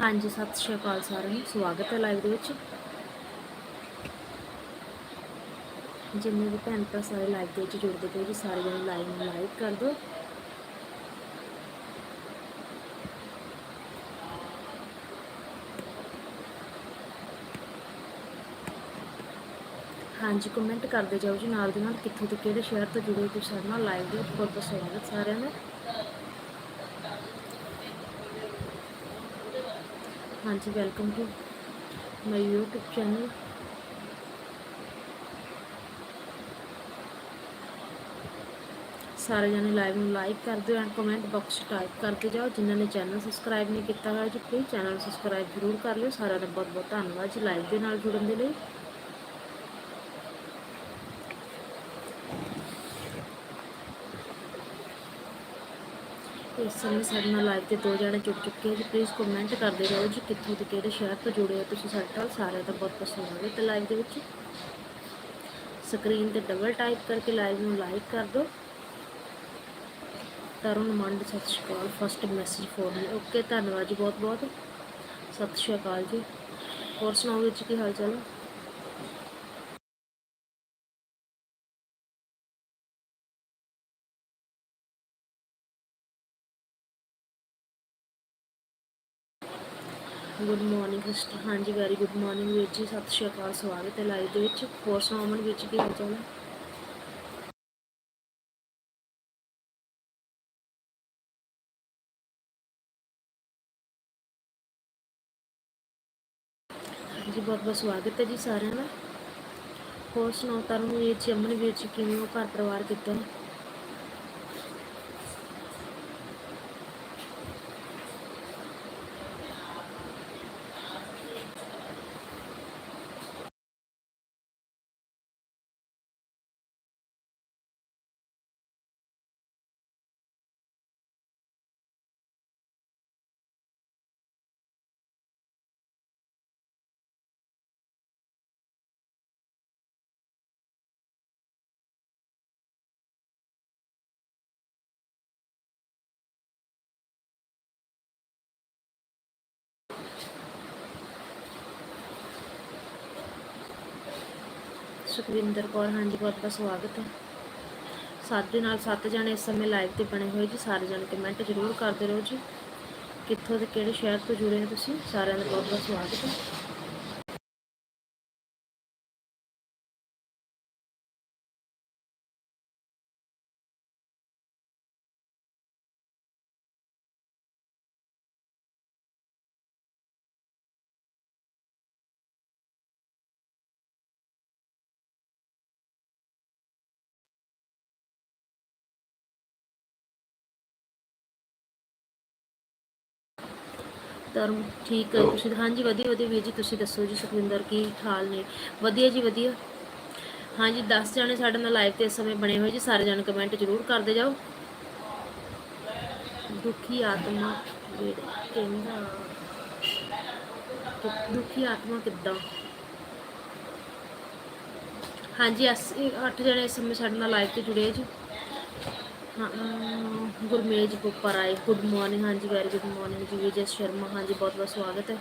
ਹਾਂਜੀ, ਸਤਿ ਸ਼੍ਰੀ ਅਕਾਲ ਸਾਰਿਆਂ ਨੂੰ। ਸਵਾਗਤ ਹੈ ਲਾਈਵ ਦੇ ਵਿੱਚ। ਜਿੰਨੇ ਵੀ ਭੈਣ ਭਰਾ ਸਾਰੇ ਲਾਈਵ ਦੇ ਵਿੱਚ ਜੁੜਦੇ ਪਏ ਜੀ, ਸਾਰੇ ਜਣੇ ਲਾਈਵ ਨੂੰ ਲਾਈਕ ਕਰ ਦਿਓ। ਹਾਂਜੀ ਕਮੈਂਟ ਕਰਦੇ ਜਾਓ ਜੀ ਨਾਲ ਦੀ ਨਾਲ ਕਿੱਥੋਂ ਤੋਂ ਕਿਹੜੇ ਸ਼ਹਿਰ ਤੋਂ ਜੁੜੇ ਹੋ ਤੁਸੀਂ ਸਾਡੇ ਨਾਲ ਲਾਈਵ ਦੇ ਬਹੁਤ ਬਹੁਤ ਸਵਾਗਤ ਸਾਰਿਆਂ ਦਾ। ਹਾਂਜੀ welcome to my YouTube channel ਸਾਰੇ ਜਣੇ ਲਾਈਵ ਨੂੰ ਲਾਈਕ ਕਰ ਦਿਓ ਐਂਡ ਕਮੈਂਟ ਬਾਕਸ 'ਚ ਟਾਈਪ ਕਰਦੇ ਜਾਓ। ਜਿਨ੍ਹਾਂ ਨੇ ਚੈਨਲ ਸਬਸਕ੍ਰਾਈਬ ਨਹੀਂ ਕੀਤਾ ਹੋਇਆ ਜੀ ਪਲੀਜ਼ ਚੈਨਲ ਸਬਸਕ੍ਰਾਈਬ ਜ਼ਰੂਰ ਕਰ ਲਿਓ। ਸਾਰਿਆਂ ਦਾ ਬਹੁਤ ਬਹੁਤ ਧੰਨਵਾਦ ਜੀ ਲਾਈਵ ਦੇ ਨਾਲ ਜੁੜਨ ਦੇ ਲਈ। ਇਸ ਸਮੇਂ ਸਾਡੇ ਨਾਲ ਲਾਈਵ ਤੇ ਦੋ ਜਣੇ ਜੁੜ ਚੁੱਕੇ ਹੋ ਜੀ। ਪਲੀਜ਼ ਕਮੈਂਟ ਕਰਦੇ ਰਹੋ ਜੀ ਕਿੱਥੋਂ ਤੇ ਕਿਹੜੇ ਸ਼ਹਿਰ ਤੋਂ ਜੁੜੇ ਹੋ ਤੁਸੀਂ। ਸਾਡੇ ਨਾਲ ਸਾਰਿਆਂ ਦਾ ਬਹੁਤ ਪਸੰਦ ਸਵਾਗਤ ਹੈ ਲਾਈਵ ਦੇ ਵਿੱਚ। ਸਕਰੀਨ ਤੇ ਡਬਲ ਟਾਈਪ ਕਰਕੇ ਲਾਈਵ ਨੂੰ ਲਾਈਕ ਕਰ ਦਿਓ। ਤਰੁਣ ਮੰਡ, ਸਤਿ ਸ਼੍ਰੀ ਅਕਾਲ। First message for me okay ਧੰਨਵਾਦ ਜੀ ਬਹੁਤ ਬਹੁਤ ਸਤਿ ਸ਼੍ਰੀ ਅਕਾਲ ਜੀ। ਹੋਰ ਸੁਣਾਓ ਜੀ, ਕੀ ਹਾਲ ਚਾਲ ਹੈ ਗੁੱਡ ਮਾਰਨਿੰਗ ਸਿਸਟਰ ਹਾਂਜੀ ਵੈਰੀ ਗੁੱਡ ਮਾਰਨਿੰਗ ਵੀਰ ਜੀ। ਸਤਿ ਸ਼੍ਰੀ ਅਕਾਲ, ਸਵਾਗਤ ਹੈ ਲਾਈਵ ਦੇ ਵਿੱਚ। ਹੋਰ ਸੁਣਾਓ ਅਮਨ ਵਿੱਚ ਕੀ ਹਾਲ ਚਾਲ ਹੈ? ਜੀ ਬਹੁਤ ਬਹੁਤ ਸਵਾਗਤ ਹੈ ਜੀ ਸਾਰਿਆਂ ਦਾ। ਹੋਰ ਸੁਣਾਓ ਤਰਨ ਵੀਰ ਜੀ ਅਮਨ ਵੀਰ ਜੀ, ਕਿਵੇਂ ਹੋ ਘਰ ਪਰਿਵਾਰ ਕਿੱਦਾਂ ਹੈ ਸੁਖਵਿੰਦਰ ਕੌਰ, ਹਾਂਜੀ ਬਹੁਤ ਬਹੁਤ ਸਵਾਗਤ ਹੈ। ਸੱਤ ਦੇ ਨਾਲ ਸੱਤ ਜਣੇ ਇਸ ਸਮੇਂ ਲਾਈਵ ਤੇ ਬਣੇ ਹੋਏ ਜੀ, ਸਾਰੇ ਜਣੇ ਕਮੈਂਟ ਜ਼ਰੂਰ ਕਰਦੇ ਰਹੋ ਜੀ। ਕਿੱਥੋਂ ਤੇ ਕਿਹੜੇ ਸ਼ਹਿਰ ਤੋਂ ਜੁੜੇ ਹੋ ਤੁਸੀਂ, ਸਾਰਿਆਂ ਦਾ ਬਹੁਤ ਬਹੁਤ ਸਵਾਗਤ ਹੈ। ਧਰਮ ਠੀਕ ਹੈ ਤੁਸੀਂ ਹਾਂਜੀ ਵਧੀਆ ਵਧੀਆ ਵੀਰ ਜੀ ਤੁਸੀਂ ਦੱਸੋ ਜੀ ਸੁਖਵਿੰਦਰ ਕੀ ਹਾਲ ਨੇ? ਵਧੀਆ ਜੀ ਵਧੀਆ। ਹਾਂਜੀ 10 ਜਣੇ ਸਾਡੇ ਨਾਲ ਲਾਈਵ ਤੇ ਇਸ ਸਮੇਂ ਬਣੇ ਹੋਏ ਜੀ ਸਾਰੇ ਜਣੇ ਕਮੈਂਟ ਜ਼ਰੂਰ ਕਰਦੇ ਜਾਓ। ਦੁਖੀ ਆਤਮਾ ਕਹਿੰਦਾ ਦੁਖੀ ਆਤਮਾ ਕਿੱਦਾਂ? ਹਾਂਜੀ ਅਸੀਂ 8 ਜਣੇ ਇਸ ਸਮੇਂ ਸਾਡੇ ਨਾਲ ਲਾਈਵ ਤੇ ਜੁੜੇ ਜੀ। ਗੁਰਮੇਜ ਉੱਪਰ ਆਏ ਗੁੱਡ ਮਾਰਨਿੰਗ ਹਾਂਜੀ ਵੈਰੀ ਗੁੱਡ ਮਾਰਨਿੰਗ ਜੀ ਵਿਜੇ ਸ਼ਰਮਾ, ਹਾਂਜੀ ਬਹੁਤ ਬਹੁਤ ਸਵਾਗਤ ਹੈ।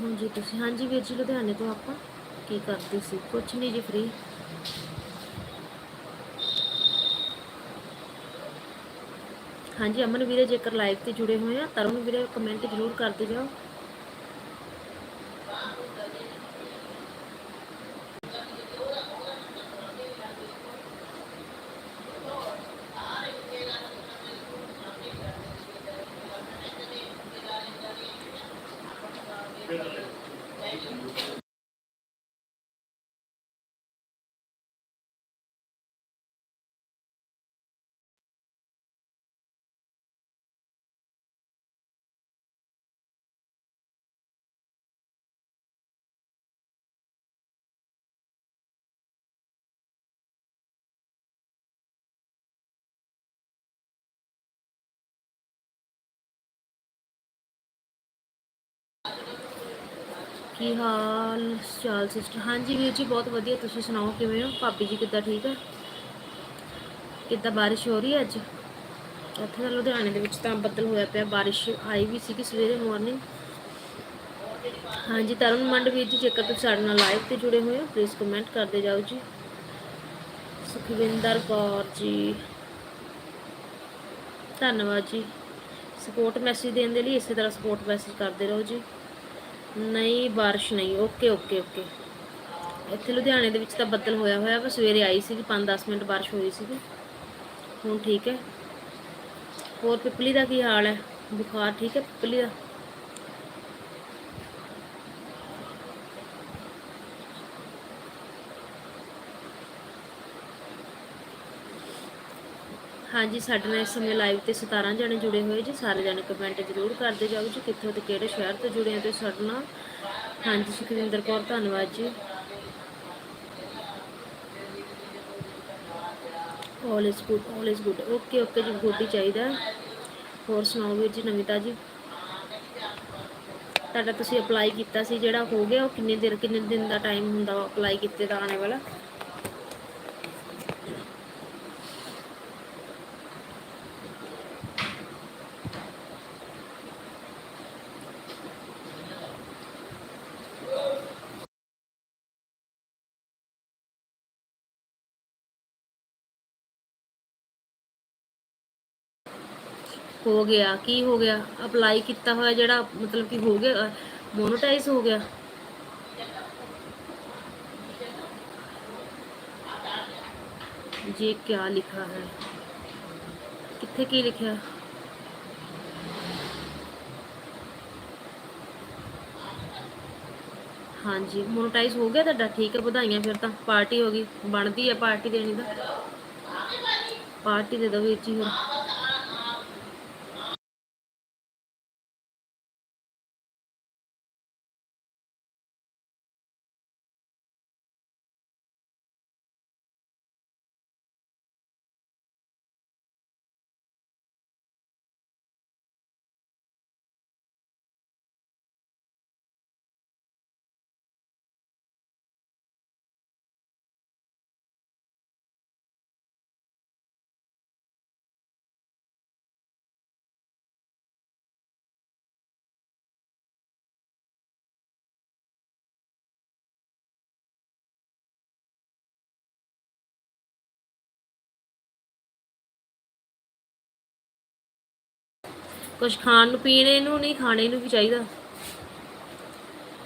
ਕਿੱਥੋਂ ਜੀ ਤੁਸੀਂ, ਹਾਂਜੀ ਵੀਰ ਜੀ, ਲੁਧਿਆਣੇ ਤੋਂ ਆਪਾਂ ਕੀ ਕਰਦੇ ਸੀ? ਕੁਝ ਨਹੀਂ ਜੀ ਫ੍ਰੀ ਹਾਂਜੀ, ਅਮਨ ਵੀਰੇ ਜੇਕਰ ਲਾਈਵ ਤੇ ਜੁੜੇ ਹੋਏ ਆ, ਤਰੁਣ ਵੀਰੇ ਕਮੈਂਟ ਜ਼ਰੂਰ ਕਰਦੇ ਜਾਓ। ਕੀ ਹਾਲ ਚਾਲ ਸਿਸਟਰ? ਹਾਂਜੀ ਵੀਰ ਜੀ, ਬਹੁਤ ਵਧੀਆ। ਤੁਸੀਂ ਸੁਣਾਓ ਕਿਵੇਂ ਹੋ? ਭਾਬੀ ਜੀ ਕਿੱਦਾਂ ਠੀਕ ਹੈ ਕਿੱਦਾਂ ਬਾਰਿਸ਼ ਹੋ ਰਹੀ ਹੈ ਅੱਜ? ਇੱਥੇ ਤਾਂ ਲੁਧਿਆਣੇ ਦੇ ਵਿੱਚ ਤਾਂ ਬੱਦਲ ਹੋਇਆ ਪਿਆ। ਬਾਰਿਸ਼ ਆਈ ਵੀ ਸੀ ਕਿ ਸਵੇਰੇ ਮਾਰਨਿੰਗ ਹਾਂਜੀ, ਤਰੁਣ ਮੰਡ ਵੀਰ ਜੀ, ਜੇਕਰ ਤੁਸੀਂ ਸਾਡੇ ਨਾਲ ਲਾਈਵ ਤੇ ਜੁੜੇ ਹੋਏ ਹੋ ਪਲੀਜ਼ ਕਮੈਂਟ ਕਰਦੇ ਜਾਓ ਜੀ। ਸੁਖਵਿੰਦਰ ਕੌਰ ਜੀ। ਧੰਨਵਾਦ ਜੀ। ਸਪੋਰਟ ਮੈਸੇਜ ਦੇਣ ਦੇ ਲਈ ਇਸੇ ਤਰ੍ਹਾਂ ਸਪੋਰਟ ਮੈਸੇਜ ਕਰਦੇ ਰਹੋ ਜੀ। ਨਹੀਂ, ਬਾਰਿਸ਼ ਨਹੀਂ। ਓਕੇ ਓਕੇ ਓਕੇ ਇੱਥੇ ਲੁਧਿਆਣੇ ਦੇ ਵਿੱਚ ਤਾਂ ਬੱਦਲ ਹੋਇਆ ਹੋਇਆ ਵਾ। ਸਵੇਰੇ ਆਈ ਸੀ 5-10 ਮਿੰਟ ਬਾਰਿਸ਼ ਹੋਈ ਸੀ ਹੁਣ ਠੀਕ ਹੈ। ਹੋਰ ਪਿਪਲੀ ਦਾ ਕੀ ਹਾਲ ਹੈ? ਬੁਖਾਰ ਠੀਕ ਹੈ ਪਿਪਲੀ ਦਾ? ਹਾਂਜੀ, ਸਾਡੇ ਨਾਲ ਇਸ ਸਮੇਂ ਲਾਈਵ ਤੇ 17 ਜਣੇ ਜੁੜੇ ਹੋਏ ਜੀ। ਸਾਰੇ ਜਣੇ ਕਮੈਂਟ ਜ਼ਰੂਰ ਕਰਦੇ ਜਾਓ ਜੀ, ਕਿੱਥੋਂ ਤੇ ਕਿਹੜੇ ਸ਼ਹਿਰ ਤੋਂ ਜੁੜੇ ਹੋ ਤੇ ਸਾਡੇ ਨਾਲ। ਹਾਂਜੀ, ਸੁਖਵਿੰਦਰ ਕੌਰ, ਧੰਨਵਾਦ ਜੀ। All is good all is good okay okay ਜੀ ਗੁੱਡ ਹੀ ਚਾਹੀਦਾ। ਹੋਰ ਸੁਣਾਓ ਵੀਰ ਜੀ, ਨਵੀਤਾ ਜੀ? ਤੁਹਾਡਾ ਤੁਸੀਂ ਅਪਲਾਈ ਕੀਤਾ ਸੀ ਜਿਹੜਾ, ਹੋ ਗਿਆ ਉਹ ਕਿੰਨੇ ਦਿਨ ਕਿੰਨੇ ਦਿਨ ਦਾ ਟਾਈਮ ਹੁੰਦਾ ਵਾ ਅਪਲਾਈ ਕੀਤੇ ਦਾ ਆਣੇ ਵਾਲਾ? ਹੋ ਗਿਆ ਕੀ ਹੋ ਗਿਆ ਅਪਲਾਈ ਕੀਤਾ ਹੋਇਆ ਜਿਹੜਾ ਮਤਲਬ ਕਿ ਹੋ ਗਿਆ ਮੋਨੋਟਾਈਜ਼ ਹੋ ਗਿਆ ये क्या लिखा है ਕਿੱਥੇ ਕੀ ਲਿਖਿਆ ਹਾਂਜੀ ਮੋਨੋਟਾਈਜ਼ ਹੋ ਗਿਆ ਤੁਹਾਡਾ ਠੀਕ ਹੈ ਵਧਾਈਆਂ ਫਿਰ ਤਾਂ ਪਾਰਟੀ ਹੋ ਗਈ ਬਣਦੀ ਹੈ ਪਾਰਟੀ ਦੇਣੀ ਤਾਂ ਪਾਰਟੀ ਦੇ ਦੋ ਵੀਰ ਜੀ ਫਿਰ ਕੁਝ ਖਾਣ ਨੂੰ, ਪੀਣੇ ਨੂੰ ਨਹੀਂ, ਖਾਣੇ ਨੂੰ ਵੀ ਚਾਹੀਦਾ।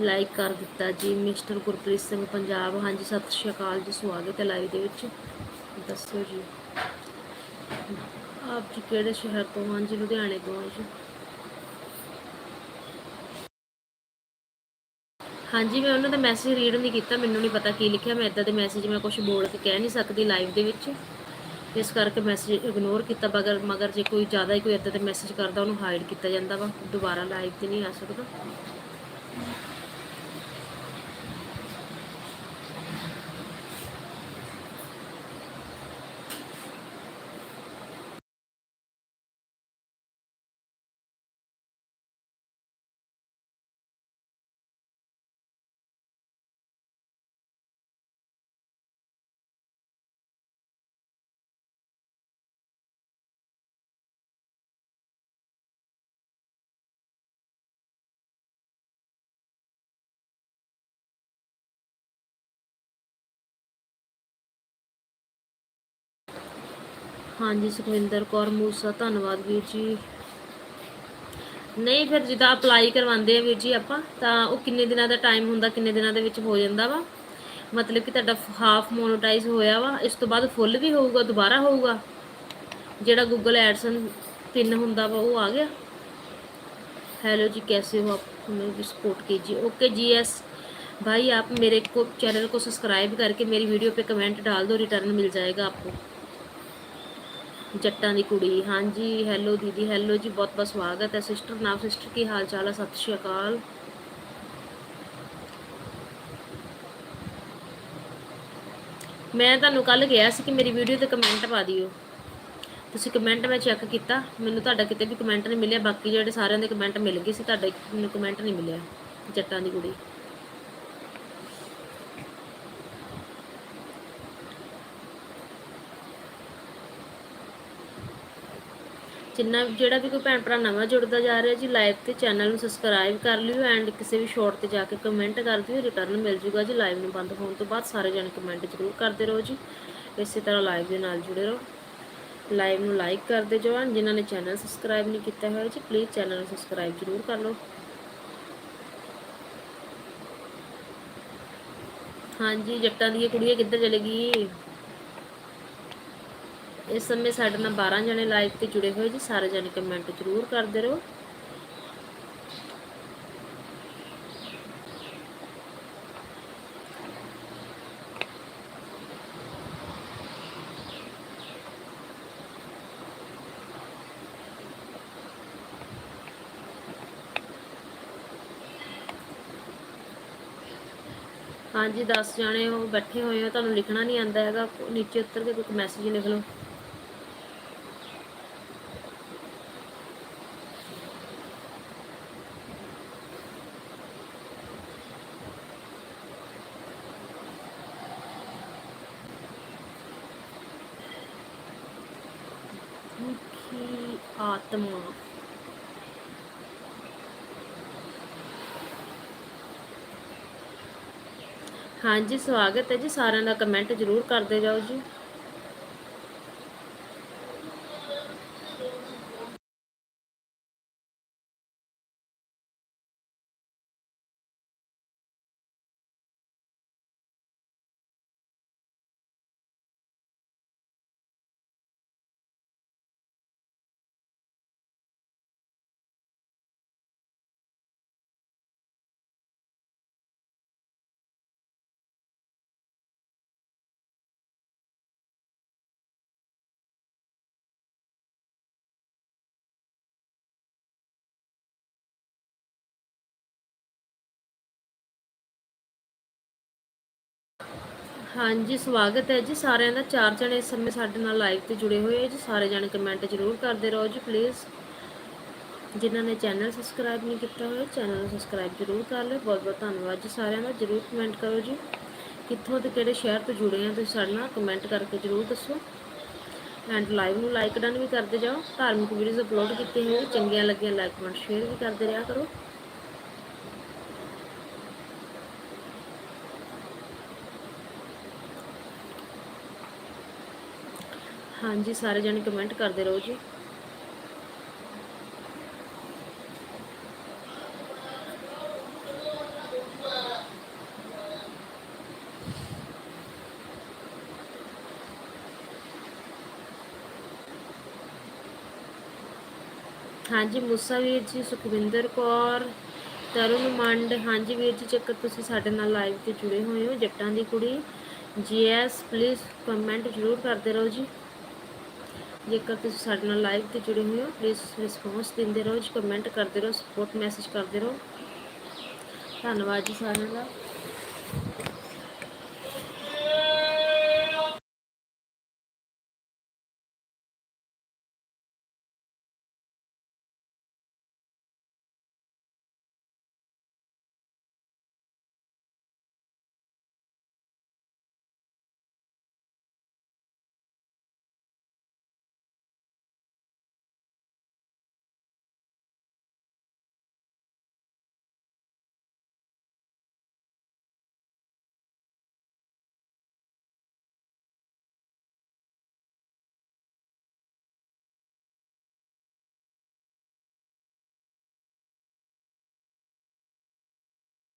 ਲਾਈਕ ਕਰ ਦਿੱਤਾ ਜੀ, ਮਿਸਟਰ ਗੁਰਪ੍ਰੀਤ ਸਿੰਘ ਪੰਜਾਬ। ਹਾਂਜੀ, ਸਤਿ ਸ਼੍ਰੀ ਅਕਾਲ ਜੀ, ਸਵਾਗਤ ਹੈ ਲਾਈਵ ਦੇ ਵਿੱਚ। ਦੱਸੋ ਜੀ। ਆਪ ਜੀ ਕਿਹੜੇ ਸ਼ਹਿਰ ਤੋਂ ਹਾਂ? ਜੀ ਲੁਧਿਆਣੇ ਤੋਂ ਹਾਂ ਜੀ। ਹਾਂਜੀ, ਮੈਂ ਉਹਨਾਂ ਦਾ ਮੈਸੇਜ ਰੀਡ ਨਹੀਂ ਕੀਤਾ, ਮੈਨੂੰ ਨਹੀਂ ਪਤਾ ਕੀ ਲਿਖਿਆ। ਮੈਂ ਇਦਾਂ ਦੇ ਮੈਸੇਜ ਮੈਂ ਕੁਝ ਬੋਲ ਕੇ ਕਹਿ ਨਹੀਂ ਸਕਦੀ ਲਾਈਵ ਦੇ ਵਿੱਚ। ਇਸ ਕਰਕੇ ਮੈਸੇਜ ਇਗਨੋਰ ਕੀਤਾ, ਬਗਰ, ਮਗਰ ਜੇ ਕੋਈ ਜ਼ਿਆਦਾ ਹੀ ਕੋਈ ਇਦਾਂ ਦੇ ਮੈਸੇਜ ਕਰਦਾ, ਉਹਨੂੰ ਹਾਈਡ ਕੀਤਾ ਜਾਂਦਾ ਵਾ। ਦੁਬਾਰਾ ਲਾਈਵ ਤੇ ਨਹੀਂ ਆ ਸਕਦਾ। ਹਾਂਜੀ ਸੁਖਵਿੰਦਰ ਕੌਰ ਮੂਸਾ ਧੰਨਵਾਦ ਵੀਰ ਜੀ ਨਹੀਂ ਫਿਰ ਜਿੱਦਾਂ ਅਪਲਾਈ ਕਰਵਾਉਂਦੇ ਆ ਵੀਰ ਜੀ ਆਪਾਂ ਤਾਂ ਉਹ ਕਿੰਨੇ ਦਿਨਾਂ ਦਾ ਟਾਈਮ ਹੁੰਦਾ ਕਿੰਨੇ ਦਿਨਾਂ ਦੇ ਵਿੱਚ ਹੋ ਜਾਂਦਾ ਵਾ ਮਤਲਬ ਕਿ ਤੁਹਾਡਾ ਹਾਫ ਮੋਨੋਟਾਈਜ਼ ਹੋਇਆ ਵਾ ਇਸ ਤੋਂ ਬਾਅਦ ਫੁੱਲ ਵੀ ਹੋਊਗਾ ਦੁਬਾਰਾ ਹੋਊਗਾ ਜਿਹੜਾ ਗੂਗਲ ਐਡਸਨ ਪਿਨ ਹੁੰਦਾ ਵਾ ਉਹ ਆ ਗਿਆ हेलो जी कैसे हो आप हमें भी सपोर्ट कीजिए ओके जी एस भाई आप मेरे को चैनल को सब्सक्राइब करके मेरी वीडियो पे कमेंट डाल दो रिटर्न मिल जाएगा आपको ਜੱਟਾਂ ਦੀ ਕੁੜੀ। ਹਾਂਜੀ ਹੈਲੋ ਦੀਦੀ ਹੈਲੋ ਜੀ, ਬਹੁਤ ਬਹੁਤ ਸਵਾਗਤ ਹੈ। ਸਿਸਟਰ ਨਾਮ ਸਿਸਟਰ ਕੀ ਹਾਲ ਚਾਲ ਹੈ ਸਤਿ ਸ਼੍ਰੀ ਅਕਾਲ। ਮੈਂ ਤੁਹਾਨੂੰ ਕੱਲ ਕਿਹਾ ਸੀ ਕਿ ਮੇਰੀ ਵੀਡੀਓ ਤੇ ਕਮੈਂਟ ਪਾ ਦਿਓ। ਤੁਸੀਂ ਕਮੈਂਟ ਮੈਂ ਚੈੱਕ ਕੀਤਾ। ਮੈਨੂੰ ਤੁਹਾਡਾ ਕਿਤੇ ਵੀ ਕਮੈਂਟ ਨਹੀਂ ਮਿਲਿਆ। ਬਾਕੀ ਜਿਹੜੇ ਸਾਰਿਆਂ ਦੇ ਕਮੈਂਟ ਮਿਲ ਗਏ ਸੀ, ਤੁਹਾਡਾ ਮੈਨੂੰ ਕਮੈਂਟ ਨਹੀਂ ਮਿਲਿਆ ਜੱਟਾਂ ਦੀ ਕੁੜੀ। ਜਿੰਨਾ ਜਿਹੜਾ ਵੀ ਕੋਈ ਭੈਣ ਭਰਾ ਨਵਾਂ ਜੁੜਦਾ ਜਾ ਰਿਹਾ ਜੀ ਲਾਈਵ ਤੇ ਚੈਨਲ ਨੂੰ ਸਬਸਕ੍ਰਾਈਬ ਕਰ ਲਿਓ ਐਂਡ ਕਿਸੇ ਵੀ ਸ਼ਾਰਟ ਤੇ ਜਾ ਕੇ ਕਮੈਂਟ ਕਰ ਦਿਓ ਰਿਟਰਨ ਮਿਲ ਜੂਗਾ ਜੀ ਲਾਈਵ ਨੂੰ ਬੰਦ ਹੋਣ ਤੋਂ ਬਾਅਦ ਸਾਰੇ ਜਣੇ ਕਮੈਂਟ ਜ਼ਰੂਰ ਕਰਦੇ ਰਹੋ ਜੀ। ਇਸੇ ਤਰ੍ਹਾਂ ਲਾਈਵ ਦੇ ਨਾਲ ਜੁੜੇ ਰਹੋ। ਲਾਈਵ ਨੂੰ ਲਾਈਕ ਕਰਦੇ ਜਾਓ and ਜਿਨ੍ਹਾਂ ਨੇ ਚੈਨਲ ਸਬਸਕ੍ਰਾਈਬ ਨਹੀਂ ਕੀਤਾ ਹੋਇਆ ਜੀ ਪਲੀਜ਼ ਚੈਨਲ ਨੂੰ ਸਬਸਕ੍ਰਾਈਬ ਜ਼ਰੂਰ ਕਰ ਲਓ। ਹਾਂਜੀ, ਜੱਟਾਂ ਦੀਆਂ ਕੁੜੀਆਂ ਕਿੱਧਰ ਚਲੇ ਗਈ ਇਸ ਸਮੇਂ ਸਾਡੇ ਨਾਲ 12 ਜਣੇ ਲਾਈਵ ਤੇ ਜੁੜੇ ਹੋਏ ਜੀ, ਸਾਰੇ ਜਣੇ ਕਮੈਂਟ ਜ਼ਰੂਰ ਕਰਦੇ ਰਹੋ। ਹਾਂਜੀ 10 ਜਣੇ ਹੋ ਬੈਠੇ ਹੋਏ ਹੋ ਤੁਹਾਨੂੰ ਲਿਖਣਾ ਨਹੀਂ ਆਂਦਾ ਹੈਗਾ, ਨੀਚੇ ਉੱਤਰ ਕੇ ਕੋਈ ਮੈਸੇਜ ਲਿਖ ਲਓ। ਮੁਖੀ ਆਤਮਾ? ਹਾਂਜੀ ਸਵਾਗਤ ਹੈ ਜੀ ਸਾਰਿਆਂ ਦਾ। ਕਮੈਂਟ ਜ਼ਰੂਰ ਕਰਦੇ ਜਾਓ ਜੀ। ਹਾਂਜੀ, ਸਵਾਗਤ ਹੈ ਜੀ ਸਾਰਿਆਂ ਦਾ। ਚਾਰ ਜਣੇ ਇਸ ਸਮੇਂ ਸਾਡੇ ਨਾਲ ਲਾਈਵ ਤੇ ਜੁੜੇ ਹੋਏ ਹੈ ਜੀ। ਸਾਰੇ ਜਣੇ ਕਮੈਂਟ ਜ਼ਰੂਰ ਕਰਦੇ ਰਹੋ ਜੀ ਪਲੀਜ਼ ਜਿਨ੍ਹਾਂ ਨੇ ਚੈਨਲ ਸਬਸਕ੍ਰਾਈਬ ਨਹੀਂ ਕੀਤਾ ਹੋਇਆ ਚੈਨਲ ਨੂੰ ਸਬਸਕ੍ਰਾਈਬ ਜ਼ਰੂਰ ਕਰ ਲਿਓ। ਬਹੁਤ ਬਹੁਤ ਧੰਨਵਾਦ ਜੀ ਸਾਰਿਆਂ ਦਾ। ਜ਼ਰੂਰ ਕਮੈਂਟ ਕਰੋ ਜੀ। ਕਿੱਥੋਂ ਤੇ ਕਿਹੜੇ ਸ਼ਹਿਰ ਤੋਂ ਜੁੜੇ ਆ ਤੁਸੀਂ ਸਾਡੇ ਨਾਲ ਕਮੈਂਟ ਕਰਕੇ ਜ਼ਰੂਰ ਦੱਸੋ। ਐਂਡ ਲਾਈਵ ਨੂੰ ਲਾਈਕ ਡਨ ਵੀ ਕਰਦੇ ਜਾਓ। ਧਾਰਮਿਕ ਵੀਡੀਓਜ਼ ਅਪਲੋਡ ਕੀਤੇ ਹੋਏ ਚੰਗੀਆਂ ਲੱਗੀਆਂ ਲਾਈਕ ਕਮੈਂਟ ਸ਼ੇਅਰ ਵੀ ਕਰਦੇ ਰਿਹਾ ਕਰੋ। ਹਾਂਜੀ, ਸਾਰੇ ਜਣੇ ਕਮੈਂਟ ਕਰਦੇ ਰਹੋ ਜੀ। ਹਾਂਜੀ, ਮੂਸਾ ਵੀਰ ਜੀ, ਸੁਖਵਿੰਦਰ ਕੌਰ, ਤਰੁਣ ਮੰਡ, ਹਾਂਜੀ ਵੀਰ ਜੀ ਚੱਕਰ ਤੁਸੀਂ ਸਾਡੇ ਨਾਲ ਲਾਈਵ ਤੇ ਜੁੜੇ ਹੋਏ ਹੋ, ਜੱਟਾਂ ਦੀ ਕੁੜੀ ਜੀਐਸ ਪਲੀਜ਼ ਕਮੈਂਟ ਜ਼ਰੂਰ ਕਰਦੇ ਰਹੋ ਜੀ। ਜੇਕਰ ਤੁਸੀਂ ਸਾਡੇ ਨਾਲ ਲਾਈਵ ਤੇ ਜੁੜੇ ਹੋਏ ਹੋ ਪਲੀਜ਼ ਰਿਸਪੌਂਸ ਦਿੰਦੇ ਰਹੋ, ਜੀ ਕਮੈਂਟ ਕਰਦੇ ਰਹੋ ਸਪੋਰਟ ਮੈਸੇਜ ਕਰਦੇ ਰਹੋ। ਧੰਨਵਾਦ ਜੀ ਸਾਰਿਆਂ ਦਾ।